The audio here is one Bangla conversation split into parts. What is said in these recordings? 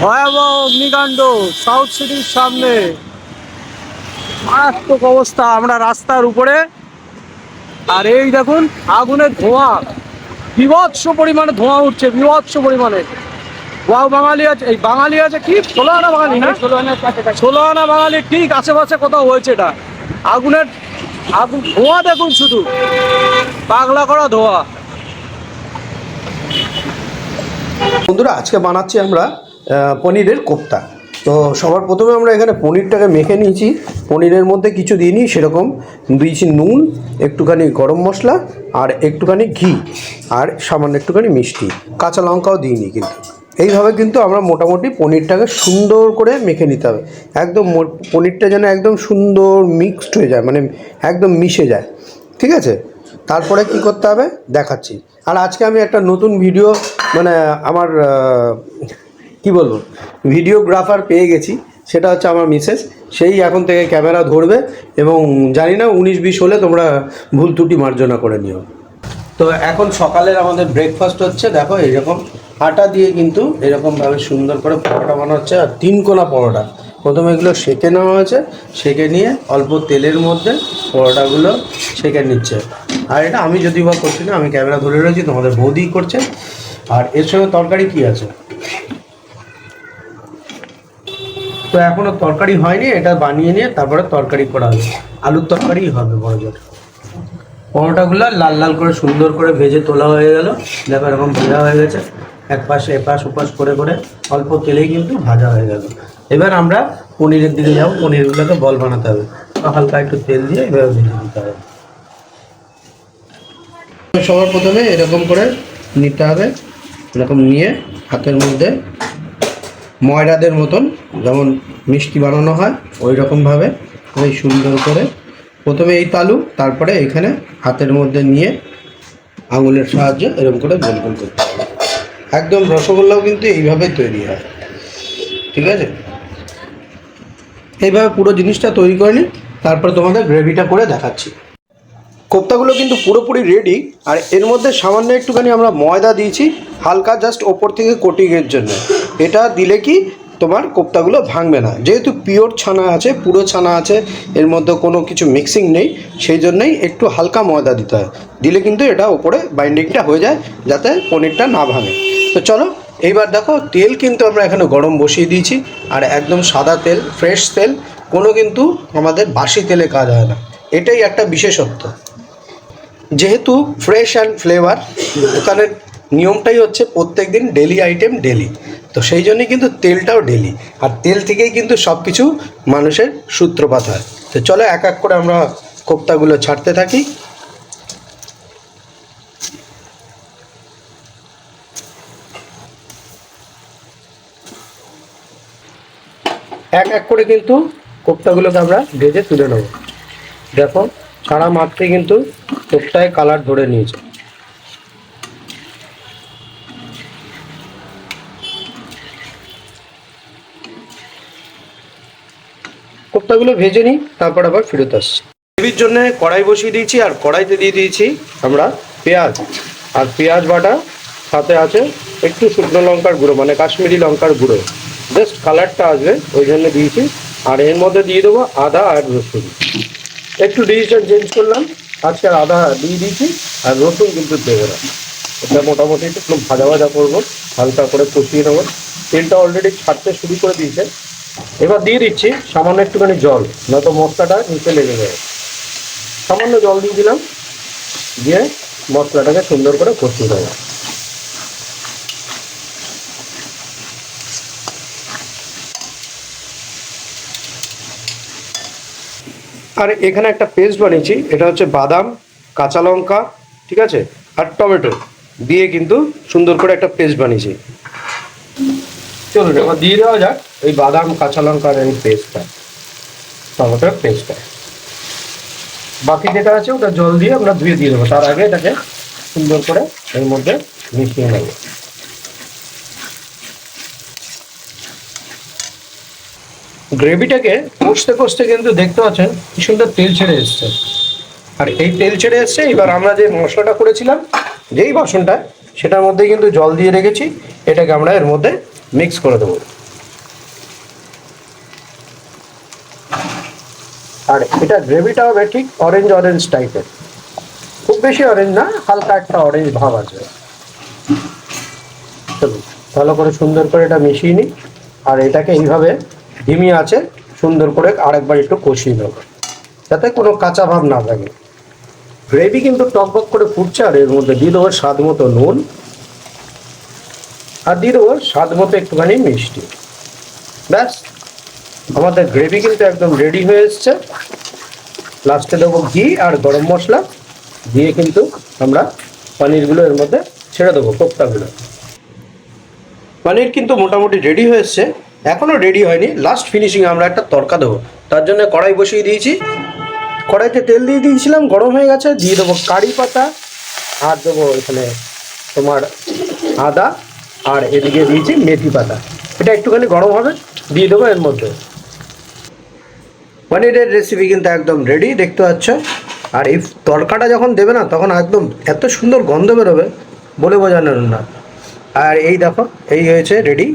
ভয়াবহ অগ্নিকাণ্ড সাউথ সিটির সামনে। মারাত্মক অবস্থা আমরা রাস্তার উপরে। আর এই দেখুন আগুনের ধোঁয়া। বিভৎস পরিমাণে ধোঁয়া উঠছে বিভৎস পরিমাণে। ওয়াও বাঙালি আছে। এই বাঙালি আছে কি? ষোলো আনা বাঙালি না? ষোলো আনা বাঙালি ঠিক আশেপাশে কোথাও হয়েছে এটা। আগুনের আগুন ধোঁয়া দেখুন শুধু। পাগলা করা ধোঁয়া। বন্ধুরা, আজকে বানাচ্ছি আমরা পনিরের কোপ্তা। তো সবার প্রথমে আমরা এখানে পনিরটাকে মেখে নিয়েছি। পনিরের মধ্যে কিছু দিইনি, সেরকম দিয়েছি নুন, একটুখানি গরম মশলা আর একটুখানি ঘি আর সামান্য একটুখানি মিষ্টি। কাঁচা লঙ্কাও দিইনি কিন্তু। এইভাবে কিন্তু আমরা মোটামুটি পনিরটাকে সুন্দর করে মেখে নিতে হবে। একদম পনিরটা যেন একদম সুন্দর মিক্সড হয়ে যায় মানে একদম মিশে যায়। ঠিক আছে? তারপরে কি করতে হবে? দেখাচ্ছি। আর আজকে আমি একটা নতুন ভিডিও মানে আমার কি বলব? ভিডিওগ্রাফার পেয়ে গেছি। সেটা হচ্ছে আমার মিসেস সেই এখন থেকে ক্যামেরা ধরবে এবং জানি না উনিশ বিশ হলে তোমরা ভুল ত্রুটি মার্জনা করে নিও। তো এখন সকালের আমাদের ব্রেকফাস্ট হচ্ছে। দেখো, এরকম আটা দিয়ে কিন্তু এরকমভাবে সুন্দর করে পরোটা বানানো হচ্ছে আর তিন কোনা পরোটা। প্রথমে এগুলো সেঁকে নেওয়া হয়েছে। সেঁকে নিয়ে অল্প তেলের মধ্যে পরোটাগুলো সেকে নিচ্ছে। আর এটা আমি যদি বা করছি না, আমি ক্যামেরা ধরে রয়েছি, তোমাদের বৌদি করছে। আর এর সঙ্গে তরকারি কি আছে? তো এখনও তরকারি হয়নি, এটা বানিয়ে নিয়ে তারপরে তরকারি করা হবে। আলুর তরকারি হবে বড় জোর। পরোটাগুলো লাল লাল করে সুন্দর করে ভেজে তোলা হয়ে গেল। দেখো এরকম ভাজা হয়ে গেছে। এক পাশে এপাশ, ওপাশ করে করে অল্প তেলেই কিন্তু ভাজা হয়ে গেল। এবার আমরা পনিরের দিকে যাব, পনিরগুলোকে বল বানাতে হবে। হালকা একটু তেল দিয়ে এভাবে ভেজে দিতে হবে। সবার প্রথমে এরকম করে নিতে হবে, এরকম নিয়ে হাতের মধ্যে ময়রাদের মতন যেমন মিষ্টি বানানো হয় ওই রকমভাবে ওই সুন্দর করে। প্রথমে এই তালু, তারপরে এখানে হাতের মধ্যে নিয়ে আঙুলের সাহায্যে এরকম করে গোল গোল করতে হবে। একদম রসগোল্লাও কিন্তু এইভাবে তৈরি হয়, ঠিক আছে? এইভাবে পুরো জিনিসটা তৈরি করে নিই, তারপরে তোমাদের গ্রেভিটা করে দেখাচ্ছি। কোপ্তাগুলো কিন্তু পুরোপুরি রেডি আর এর মধ্যে সামান্য একটুখানি আমরা ময়দা দিয়েছি, হালকা জাস্ট ওপর থেকে কোটিংয়ের জন্য। এটা দিলে কি তোমার কোপ্তাগুলো ভাঙবে না। যেহেতু পিওর ছানা আছে, পুরো ছানা আছে, এর মধ্যে কোনো কিছু মিক্সিং নেই, সেই জন্যই একটু হালকা ময়দা দিতে হয়। দিলে কিন্তু এটা ওপরে বাইন্ডিংটা হয়ে যায়, যাতে পনিরটা না ভাঙে। তো চলো, এইবার দেখো, তেল কিন্তু আমরা এখানে গরম বসিয়ে দিয়েছি, আর একদম সাদা তেল ফ্রেশ তেল, কোনো কিন্তু আমাদের বাসি তেলে কাজ হয় না। এটাই একটা বিশেষত্ব। যেহেতু ফ্রেশ অ্যান্ড ফ্লেভার দোকানের নিয়মটাই হচ্ছে প্রত্যেক দিন ডেলি আইটেম ডেলি তো সেই জন্যই কিন্তু তেলটাও ডেলি আর তেল থেকেই কিন্তু সব কিছু মানুষের সূত্রপাত হয়। তো চলো এক এক করে আমরা কোপ্তাগুলো ছাড়তে থাকি। এক এক করে কিন্তু কোপ্তাগুলোকে আমরা ভেজে তুলে নেব। দেখো ছাড়া মাত্রই কিন্তু কোপ্তায় কালার ধরে নিয়েছে। কোপ্তাগুলো ভেজে নিই, তারপর আবার ফেরত আসছি। গ্রেভির জন্য কড়াই বসিয়ে দিয়েছি, আর কড়াইতে দিয়ে দিয়েছি আমরা পেঁয়াজ। আর পেঁয়াজ বাটা, সাথে আছে একটু শুকনো লঙ্কার গুঁড়ো মানে কাশ্মীরি লঙ্কার গুঁড়ো। জাস্ট কালারটা আসবে, ওই জন্য দিয়েছি। আর এর মধ্যে দিয়ে দেবো আদা আর রসুন। একটু ডিসিশন চেঞ্জ করলাম। আজকে আদা দিয়ে দিয়েছি, আর রসুন কিন্তু দেবো না। এটা মোটামুটি একটু ভাজা ভাজা করব, হালকা করে কষিয়ে নেব। তেলটা অলরেডি ছাড়তে শুরু করে দিয়েছে। এবার দিয়ে দিচ্ছি সামান্য একটুখানি জল, নয়তো মশলাটা নিচে লেগে যাবে। সামান্য জল দিয়ে দিলাম, দিয়ে মশলাটাকে সুন্দর করে কষিয়ে দেবো আর এখানে একটা পেস্ট বানিয়েছি, এটা হচ্ছে বাদাম, কাঁচা লঙ্কা, ঠিক আছে? আর টমেটো দিয়ে কিন্তু সুন্দর করে একটা পেস্ট বানিয়েছি। চলুন, এবার দিয়ে দেওয়া যাক ওই বাদাম, কাঁচা লঙ্কার এই পেস্টটা টমেটোর পেস্টটা বাকি যেটা আছে, ওটা জল দিয়ে আমরা ধুয়ে দিয়ে দেবো। তার আগে এটাকে সুন্দর করে এর মধ্যে মিশিয়ে নেব। গ্রেভিটাকে কষতে কষতে কিন্তু দেখতে পাচ্ছেন কি সুন্দর তেল ছেড়ে এসছে। আর এই তেল ছেড়ে এসছে, এবার আমরা যে মশলাটা করেছিলাম, যেই বাসনটা, সেটার মধ্যে কিন্তু জল দিয়ে রেখেছি, এটাকে আমরা এর মধ্যে মিক্স করে দেবো। আর এটা গ্রেভিটা হবে ঠিক অরেঞ্জ অরেঞ্জ টাইপের খুব বেশি অরেঞ্জ না, হালকা একটা অরেঞ্জ ভাব আছে। ভালো করে সুন্দর করে এটা মিশিয়ে নিই, আর এটাকে এইভাবে ধিমি আছে, সুন্দর করে আরেকবার একটু কষিয়ে নেব। যাতে কোনো কাঁচা ভাব না থাকে। গ্রেভি কিন্তু টকবক করে ফুটছে আর এর মধ্যে দিয়ে দেবো স্বাদ মতো নুন। আর দিয়ে দেবো স্বাদ মতো একটুখানি মিষ্টি। ব্যাস, আমাদের গ্রেভি কিন্তু একদম রেডি হয়ে এসছে। লাস্টে দেবো ঘি আর গরম মশলা। দিয়ে কিন্তু আমরা পনিরগুলো এর মধ্যে ছেড়ে দেবো, কোপ্তাগুলো। পনির কিন্তু মোটামুটি রেডি হয়ে এসছে। এখনও রেডি হয়নি। লাস্ট ফিনিশিং আমরা একটা তরকা দেবো। তার জন্য কড়াই বসিয়ে দিয়েছি। কড়াইতে তেল দিয়ে দিয়েছিলাম, গরম হয়ে গেছে। দিয়ে দেবো কারি পাতা, আর দেবো এখানে তোমার আদা, আর এদিকে দিয়েছি মেথি পাতা। এটা একটুখানি গরম হবে, দিয়ে দেবো এর মধ্যে। পনিরের রেসিপি কিন্তু একদম রেডি দেখতে পাচ্ছ। আর এই তরকাটা যখন দেবে না, তখন একদম এত সুন্দর গন্ধ বেরোবে, বলে বোঝানোর না। আর এই দেখো, এই হয়েছে রেডি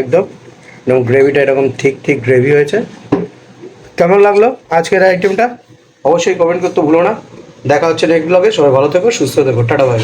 একদম এবং গ্রেভিটা এরকম ঠিক ঠিক গ্রেভি হয়েছে। কেমন লাগল আজকের আইটেমটা অবশ্যই কমেন্ট করতে ভুলো না। দেখা হচ্ছে নেক্সট ব্লগে সবাই ভালো থেকো, সুস্থ থেকো। টাটা ভাই